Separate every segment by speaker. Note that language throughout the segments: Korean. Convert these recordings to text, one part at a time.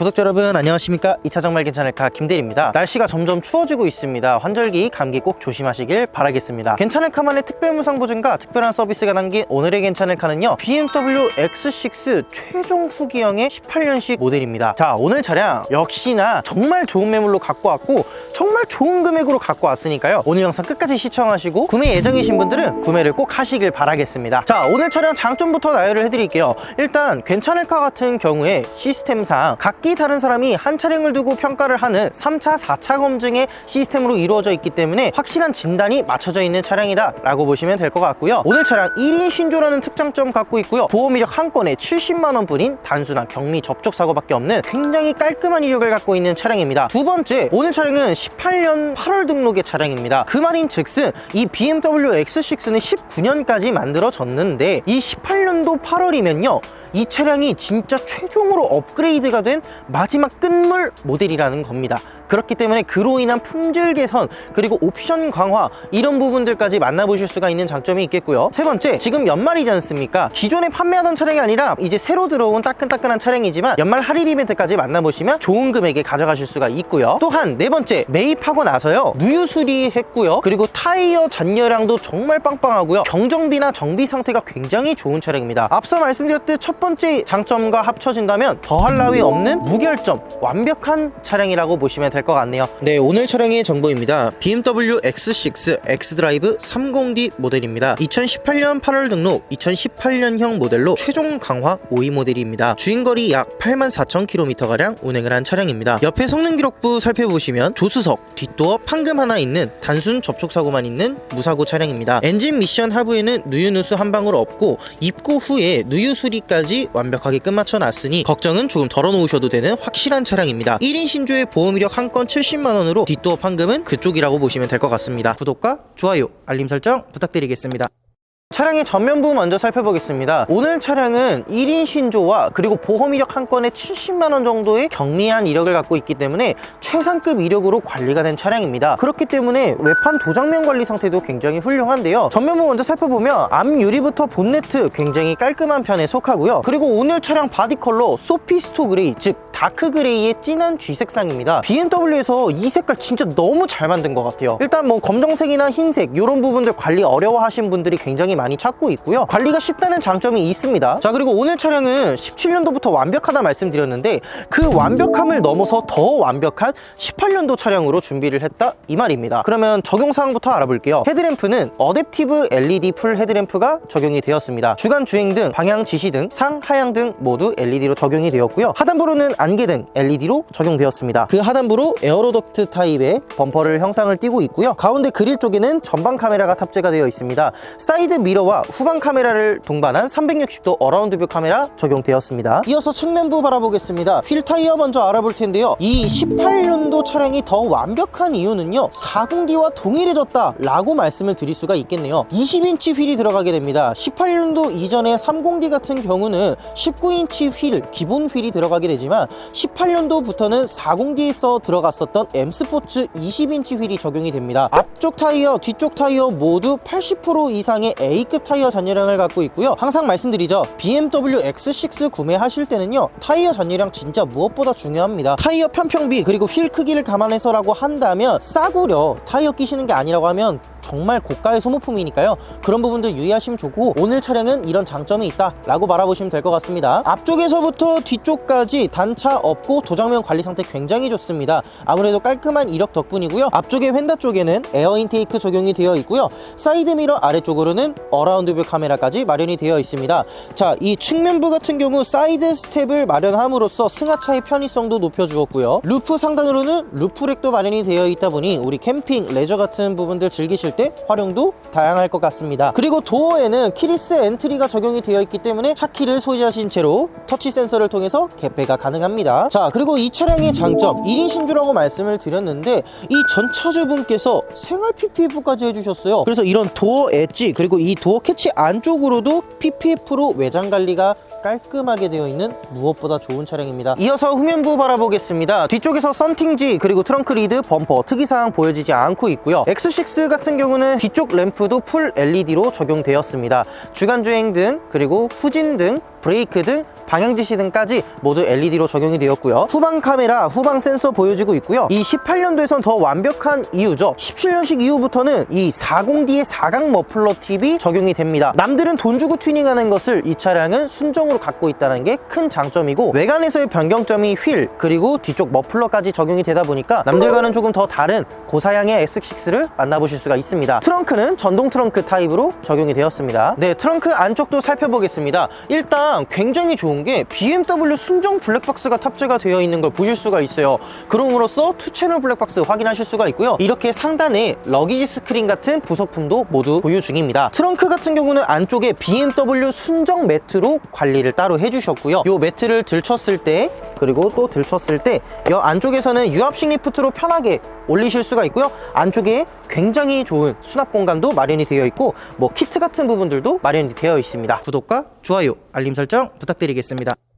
Speaker 1: 구독자 여러분 안녕하십니까? 2차 정말 괜찮을까? 김대리입니다. 날씨가 점점 추워지고 있습니다. 환절기 감기 꼭 조심하시길 바라겠습니다. 괜찮을까만의 특별 무상 보증과 특별한 서비스가 담긴 오늘의 괜찮을까는요 BMW X6 최종 후기형의 18년식 모델입니다. 자 오늘 차량 역시나 정말 좋은 매물로 갖고 왔고 정말 좋은 금액으로 갖고 왔으니까요. 오늘 영상 끝까지 시청하시고 구매 예정이신 분들은 구매를 꼭 하시길 바라겠습니다. 자 오늘 차량 장점부터 나열을 해드릴게요. 일단 괜찮을까 같은 경우에 시스템상 각기 다른 사람이 한 차량을 두고 평가를 하는 3차 4차 검증의 시스템으로 이루어져 있기 때문에 확실한 진단이 맞춰져 있는 차량이다 라고 보시면 될 것 같고요. 오늘 차량 1인 신조라는 특장점 갖고 있고요. 보험 이력 한 건에 70만원 뿐인 단순한 격리 접촉 사고밖에 없는 굉장히 깔끔한 이력을 갖고 있는 차량입니다. 두 번째 오늘 차량은 18년 8월 등록의 차량입니다. 그 말인 즉슨 이 BMW X6는 19년까지 만들어졌는데 이 18년도 8월이면요. 이 차량이 진짜 최종으로 업그레이드가 된 마지막 끝물 모델이라는 겁니다 그렇기 때문에 그로 인한 품질 개선 그리고 옵션 강화 이런 부분들까지 만나보실 수가 있는 장점이 있겠고요. 세 번째 지금 연말이지 않습니까? 기존에 판매하던 차량이 아니라 이제 새로 들어온 따끈따끈한 차량이지만 연말 할인 이벤트까지 만나보시면 좋은 금액에 가져가실 수가 있고요. 또한 네 번째 매입하고 나서요. 누유 수리했고요. 그리고 타이어 잔여량도 정말 빵빵하고요. 경정비나 정비 상태가 굉장히 좋은 차량입니다. 앞서 말씀드렸듯 첫 번째 장점과 합쳐진다면 더할 나위 없는 무결점 완벽한 차량이라고 보시면 될것 같네요. 네 오늘 차량의 정보입니다. BMW X6 X드라이브 30D 모델입니다. 2018년 8월 등록 2018년형 모델로 최종 강화 5위 모델입니다. 주행거리 약 84,000km가량 운행을 한 차량입니다. 옆에 성능 기록부 살펴보시면 조수석, 뒷도어 판금 하나 있는 단순 접촉사고만 있는 무사고 차량입니다. 엔진 미션 하부에는 누유누수 한 방울 없고 입고 후에 누유 수리까지 완벽하게 끝마쳐 놨으니 걱정은 조금 덜어놓으셔도 되는 확실한 차량입니다. 1인 신조의 보험 이력 한건 70만원으로 뒷도어 판금은 그쪽이라고 보시면 될 것 같습니다. 구독과 좋아요 알림 설정 부탁드리겠습니다 차량의 전면부 먼저 살펴보겠습니다. 오늘 차량은 1인 신조와 그리고 보험 이력 한 건에 70만원 정도의 경미한 이력을 갖고 있기 때문에 최상급 이력으로 관리가 된 차량입니다. 그렇기 때문에 외판 도장면 관리 상태도 굉장히 훌륭한데요. 전면부 먼저 살펴보면 앞 유리부터 본네트 굉장히 깔끔한 편에 속하고요. 그리고 오늘 차량 바디 컬러 소피스토 그레이 즉 다크 그레이의 진한 쥐 색상입니다. BMW에서 이 색깔 진짜 너무 잘 만든 것 같아요. 일단 뭐 검정색이나 흰색 이런 부분들 관리 어려워하신 분들이 굉장히 많이 찾고 있고요. 관리가 쉽다는 장점이 있습니다. 자 그리고 오늘 차량은 17년도부터 완벽하다 말씀드렸는데 그 완벽함을 넘어서 더 완벽한 18년도 차량으로 준비를 했다 이 말입니다. 그러면 적용 사항부터 알아볼게요. 헤드램프는 어댑티브 LED 풀 헤드램프가 적용이 되었습니다. 주간 주행 등 방향 지시 등 상 하향 등 모두 LED로 적용이 되었고요. 하단부로는 안개등 LED로 적용되었습니다. 그 하단부로 에어로덕트 타입의 범퍼를 형상을 띠고 있고요. 가운데 그릴 쪽에는 전방 카메라가 탑재가 되어 있습니다. 사이드 미 러와 후방 카메라를 동반한 360도 어라운드 뷰 카메라 적용되었습니다. 이어서 측면부 바라보겠습니다. 휠 타이어 먼저 알아볼 텐데요. 이 18년도 차량이 더 완벽한 이유는요. 40D와 동일해졌다 라고 말씀을 드릴 수가 있겠네요. 20인치 휠이 들어가게 됩니다. 18년도 이전에 30D 같은 경우는 19인치 휠, 기본 휠이 들어가게 되지만 18년도부터는 40D에서 들어갔었던 M 스포츠 20인치 휠이 적용이 됩니다. 앞쪽 타이어, 뒤쪽 타이어 모두 80% 이상의 A 급 타이어 잔여량을 갖고 있고요. 항상 말씀드리죠. BMW X6 구매하실 때는요. 타이어 잔여량 진짜 무엇보다 중요합니다. 타이어 편평비 그리고 휠 크기를 감안해서라고 한다면 싸구려 타이어 끼시는 게 아니라고 하면 정말 고가의 소모품이니까요. 그런 부분들 유의하시면 좋고 오늘 차량은 이런 장점이 있다 라고 바라보시면 될 것 같습니다. 앞쪽에서부터 뒤쪽까지 단차 없고 도장면 관리 상태 굉장히 좋습니다. 아무래도 깔끔한 이력 덕분이고요. 앞쪽에 휀다 쪽에는 에어 인테이크 적용이 되어 있고요. 사이드 미러 아래쪽으로는 어라운드 뷰 카메라까지 마련이 되어 있습니다. 자, 이 측면부 같은 경우 사이드 스텝을 마련함으로써 승하차의 편의성도 높여주었고요. 루프 상단으로는 루프렉도 마련이 되어 있다 보니 우리 캠핑, 레저 같은 부분들 즐기실 때 활용도 다양할 것 같습니다. 그리고 도어에는 키리스 엔트리가 적용이 되어 있기 때문에 차키를 소지하신 채로 터치 센서를 통해서 개폐가 가능합니다. 자, 그리고 이 차량의 장점 1인 신주라고 말씀을 드렸는데 이 전차주분께서 생활 PPF까지 해주셨어요. 그래서 이런 도어 엣지 그리고 이 도어 캐치 안쪽으로도 PPF로 외장 관리가 깔끔하게 되어 있는 무엇보다 좋은 차량입니다. 이어서 후면부 바라보겠습니다. 뒤쪽에서 썬팅지 그리고 트렁크 리드, 범퍼, 특이사항 보여지지 않고 있고요. X6 같은 경우는 뒤쪽 램프도 풀 LED로 적용되었습니다. 주간주행 등 그리고 후진 등 브레이크 등 방향 지시 등까지 모두 LED로 적용이 되었고요. 후방 카메라, 후방 센서 보여지고 있고요. 이 18년도에선 더 완벽한 이유죠. 17년식 이후부터는 이 40D의 4각 머플러 팁이 적용이 됩니다. 남들은 돈 주고 튜닝하는 것을 이 차량은 순정 으로 갖고 있다는 게 큰 장점이고 외관에서의 변경점이 휠 그리고 뒤쪽 머플러까지 적용이 되다 보니까 남들과는 조금 더 다른 고사양의 X6를 만나보실 수가 있습니다. 트렁크는 전동 트렁크 타입으로 적용이 되었습니다. 네, 트렁크 안쪽도 살펴보겠습니다. 일단 굉장히 좋은 게 BMW 순정 블랙박스가 탑재가 되어 있는 걸 보실 수가 있어요. 그럼으로써 투 채널 블랙박스 확인하실 수가 있고요. 이렇게 상단에 러기지 스크린 같은 부속품도 모두 보유 중입니다. 트렁크 같은 경우는 안쪽에 BMW 순정 매트로 관리 를 따로 해주셨고요. 이 매트를 들쳤을 때 그리고 또 들쳤을 때 이 안쪽에서는 유압식 리프트로 편하게 올리실 수가 있고요. 안쪽에 굉장히 좋은 수납 공간도 마련이 되어 있고 뭐 키트 같은 부분들도 마련이 되어 있습니다. 구독과 좋아요, 알림 설정 부탁드리겠습니다.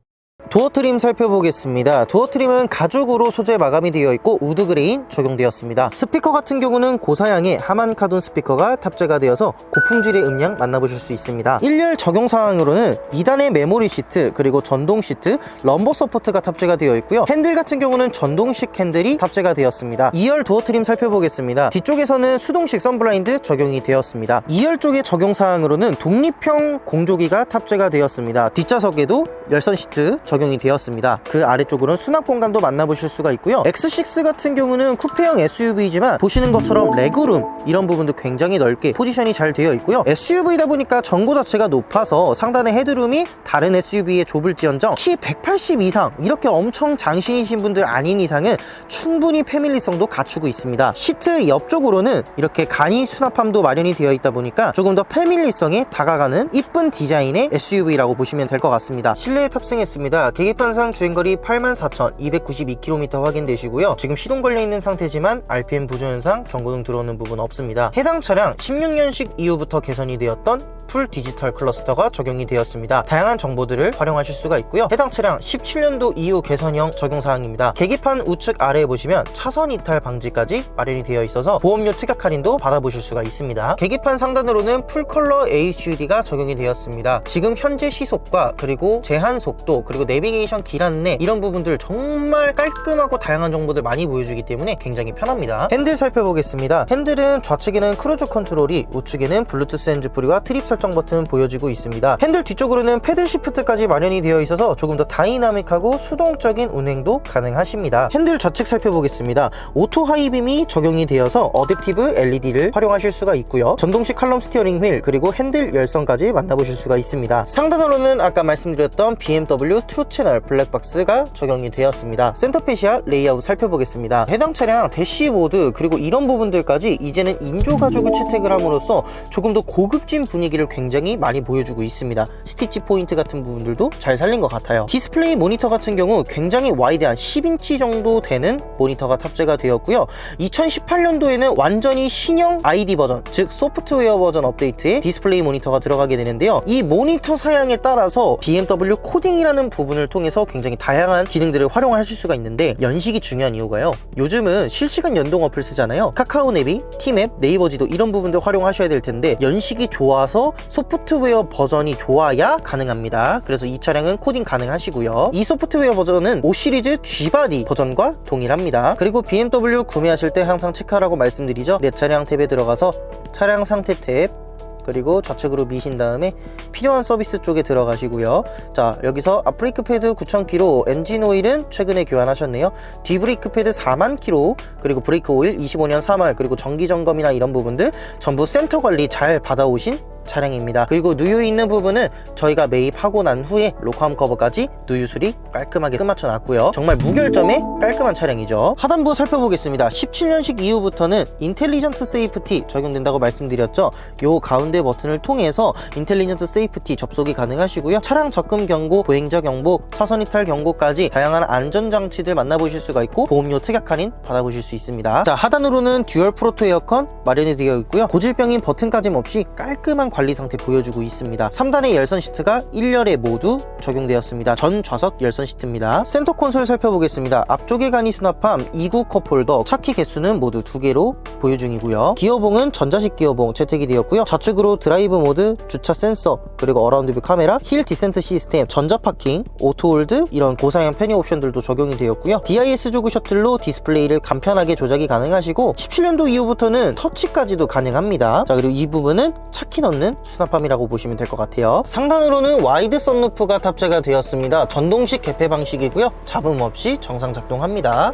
Speaker 1: 도어 트림 살펴보겠습니다. 도어 트림은 가죽으로 소재 마감이 되어 있고 우드 그레인 적용되었습니다. 스피커 같은 경우는 고사양의 하만 카돈 스피커가 탑재가 되어서 고품질의 음량 만나보실 수 있습니다. 1열 적용 사항으로는 2단의 메모리 시트 그리고 전동 시트, 럼버 서포트가 탑재가 되어 있고요. 핸들 같은 경우는 전동식 핸들이 탑재가 되었습니다. 2열 도어 트림 살펴보겠습니다. 뒤쪽에서는 수동식 선블라인드 적용이 되었습니다. 2열 쪽의 적용 사항으로는 독립형 공조기가 탑재가 되었습니다. 뒷좌석에도 열선 시트 적용 이 되었습니다. 그 아래쪽으로는 수납 공간도 만나보실 수가 있고요. X6 같은 경우는 쿠페형 SUV지만 보시는 것처럼 레그룸 이런 부분도 굉장히 넓게 포지션이 잘 되어 있고요. SUV다 보니까 전고 자체가 높아서 상단의 헤드룸이 다른 SUV에 좁을지언정 키 180 이상 이렇게 엄청 장신이신 분들 아닌 이상은 충분히 패밀리성도 갖추고 있습니다. 시트 옆쪽으로는 이렇게 간이 수납함도 마련이 되어 있다 보니까 조금 더 패밀리성에 다가가는 이쁜 디자인의 SUV라고 보시면 될 것 같습니다. 실내에 탑승했습니다. 계기판상 주행거리 84,292km 확인되시고요. 지금 시동 걸려있는 상태지만 RPM 부조 현상 경고등 들어오는 부분 없습니다. 해당 차량 16년식 이후부터 개선이 되었던 풀 디지털 클러스터가 적용이 되었습니다. 다양한 정보들을 활용하실 수가 있고요. 해당 차량 17년도 이후 개선형 적용 사항입니다. 계기판 우측 아래에 보시면 차선 이탈 방지까지 마련이 되어 있어서 보험료 특약 할인도 받아보실 수가 있습니다. 계기판 상단으로는 풀 컬러 HUD가 적용이 되었습니다. 지금 현재 시속과 그리고 제한 속도 그리고 내비게이션 길 안내 이런 부분들 정말 깔끔하고 다양한 정보들 많이 보여주기 때문에 굉장히 편합니다. 핸들 살펴보겠습니다. 핸들은 좌측에는 크루즈 컨트롤이 우측에는 블루투스 핸즈프리와 트립 설정 버튼 보여지고 있습니다. 핸들 뒤쪽으로는 패들 시프트까지 마련이 되어 있어서 조금 더 다이나믹하고 수동적인 운행도 가능하십니다. 핸들 좌측 살펴보겠습니다. 오토 하이빔이 적용이 되어서 어댑티브 LED를 활용하실 수가 있고요. 전동식 칼럼 스티어링 휠 그리고 핸들 열선까지 만나보실 수가 있습니다. 상단으로는 아까 말씀드렸던 BMW 2채널 블랙박스가 적용이 되었습니다. 센터페시아 레이아웃 살펴보겠습니다. 해당 차량 대시보드 그리고 이런 부분들까지 이제는 인조 가죽을 채택을 함으로써 조금 더 고급진 분위기를 굉장히 많이 보여주고 있습니다. 스티치 포인트 같은 부분들도 잘 살린 것 같아요. 디스플레이 모니터 같은 경우 굉장히 와이드한 10인치 정도 되는 모니터가 탑재가 되었고요. 2018년도에는 완전히 신형 ID 버전, 즉 소프트웨어 버전 업데이트에 디스플레이 모니터가 들어가게 되는데요. 이 모니터 사양에 따라서 BMW 코딩이라는 부분을 통해서 굉장히 다양한 기능들을 활용하실 수가 있는데 연식이 중요한 이유가요. 요즘은 실시간 연동 어플 쓰잖아요. 카카오 내비, 티맵, 네이버 지도 이런 부분들 활용하셔야 될 텐데 연식이 좋아서 소프트웨어 버전이 좋아야 가능합니다. 그래서 이 차량은 코딩 가능하시고요. 이 소프트웨어 버전은 5 시리즈 G바디 버전과 동일합니다. 그리고 BMW 구매하실 때 항상 체크하라고 말씀드리죠. 내 차량 탭에 들어가서 차량 상태 탭 그리고 좌측으로 미신 다음에 필요한 서비스 쪽에 들어가시고요. 자, 여기서 앞브레이크 패드 9,000km, 엔진 오일은 최근에 교환하셨네요. 뒤브레이크 패드 4만 km, 그리고 브레이크 오일 25년 3월, 그리고 정기 점검이나 이런 부분들 전부 센터 관리 잘 받아오신 차량입니다. 그리고 누유 있는 부분은 저희가 매입하고 난 후에 로커암 커버까지 누유 수리 깔끔하게 끝마쳐 놨고요. 정말 무결점의 깔끔한 차량이죠. 하단부 살펴보겠습니다. 17년식 이후부터는 인텔리전트 세이프티 적용된다고 말씀드렸죠. 요 가운데 버튼을 통해서 인텔리전트 세이프티 접속이 가능하시고요. 차량 접근 경고, 보행자 경보, 차선 이탈 경고까지 다양한 안전 장치들 만나보실 수가 있고 보험료 특약 할인 받아보실 수 있습니다. 자 하단으로는 듀얼 프로토 에어컨 마련이 되어 있고요. 고질병인 버튼까짐 없이 깔끔한 관리 상태 보여주고 있습니다. 3단의 열선 시트가 1열에 모두 적용되었습니다. 전 좌석 열선 시트입니다. 센터 콘솔 살펴보겠습니다. 앞쪽에 간이 수납함 2구 컵 홀더 차키 개수는 모두 두 개로 보유 중이고요. 기어봉은 전자식 기어봉 채택이 되었고요. 좌측으로 드라이브 모드 주차 센서 그리고 어라운드 뷰 카메라 힐 디센트 시스템 전자 파킹 오토홀드 이런 고사양 편의 옵션들도 적용이 되었고요. DIS 조그 셔틀로 디스플레이를 간편하게 조작이 가능하시고 17년도 이후부터는 터치까지도 가능합니다. 자 그리고 이 부분은 차키 넣는 수납함이라고 보시면 될 것 같아요. 상단으로는 와이드 썬루프가 탑재가 되었습니다. 전동식 개폐 방식이고요. 잡음 없이 정상 작동합니다.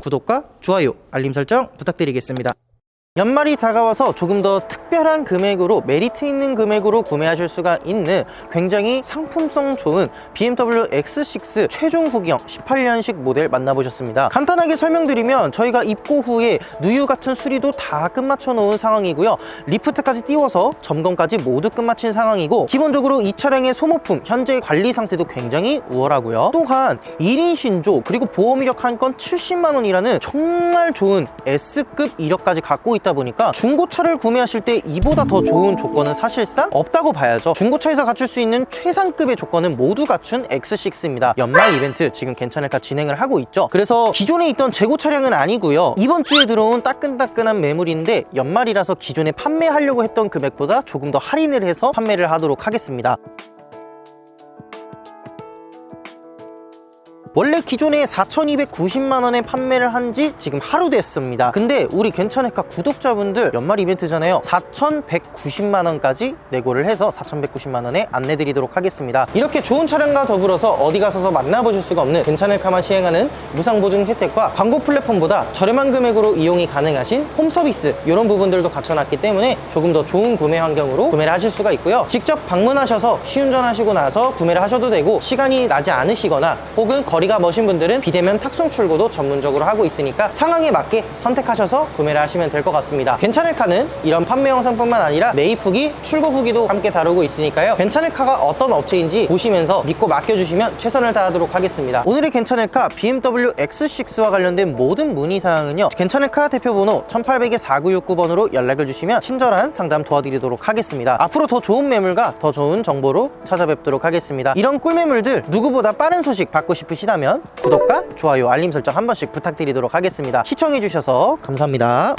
Speaker 1: 구독과 좋아요 알림 설정 부탁드리겠습니다 연말이 다가와서 조금 더 특별한 금액으로 메리트 있는 금액으로 구매하실 수가 있는 굉장히 상품성 좋은 BMW X6 최종 후기형 18년식 모델 만나보셨습니다. 간단하게 설명드리면 저희가 입고 후에 누유 같은 수리도 다 끝마쳐 놓은 상황이고요. 리프트까지 띄워서 점검까지 모두 끝마친 상황이고 기본적으로 이 차량의 소모품 현재 관리 상태도 굉장히 우월하고요. 또한 1인 신조 그리고 보험 이력 한 건 70만 원이라는 정말 좋은 S급 이력까지 갖고 있다 보니까 중고차를 구매하실 때 이보다 더 좋은 조건은 사실상 없다고 봐야죠. 중고차에서 갖출 수 있는 최상급의 조건은 모두 갖춘 X6입니다. 연말 이벤트 지금 괜찮을까 진행을 하고 있죠. 그래서 기존에 있던 재고 차량은 아니고요. 이번 주에 들어온 따끈따끈한 매물인데 연말이라서 기존에 판매하려고 했던 금액보다 조금 더 할인을 해서 판매를 하도록 하겠습니다. 원래 기존에 4,290만 원에 판매를 한 지 지금 하루 됐습니다. 근데 우리 괜찮을까 구독자분들 연말 이벤트잖아요. 4,190만 원까지 내고를 해서 4,190만 원에 안내 드리도록 하겠습니다. 이렇게 좋은 차량과 더불어서 어디 가서서 만나보실 수가 없는 괜찮을까만 시행하는 무상보증 혜택과 광고 플랫폼보다 저렴한 금액으로 이용이 가능하신 홈 서비스 이런 부분들도 갖춰놨기 때문에 조금 더 좋은 구매 환경으로 구매를 하실 수가 있고요. 직접 방문하셔서 시운전하시고 나서 구매를 하셔도 되고 시간이 나지 않으시거나 혹은 거리 가 머신 분들은 비대면 탁송 출고도 전문적으로 하고 있으니까 상황에 맞게 선택하셔서 구매를 하시면 될 것 같습니다. 괜찮을 카는 이런 판매 영상뿐만 아니라 매입 후기, 출고 후기도 함께 다루고 있으니까요. 괜찮을 카가 어떤 업체인지 보시면서 믿고 맡겨주시면 최선을 다하도록 하겠습니다. 오늘의 괜찮을 카 BMW X6와 관련된 모든 문의사항은요. 괜찮을 카 대표번호 1800에 4969번으로 연락을 주시면 친절한 상담 도와드리도록 하겠습니다. 앞으로 더 좋은 매물과 더 좋은 정보로 찾아뵙도록 하겠습니다. 이런 꿀매물들 누구보다 빠른 소식 받고 싶으 시다면 구독과 좋아요, 알림 설정 한 번씩 부탁드리도록 하겠습니다. 시청해주셔서 감사합니다.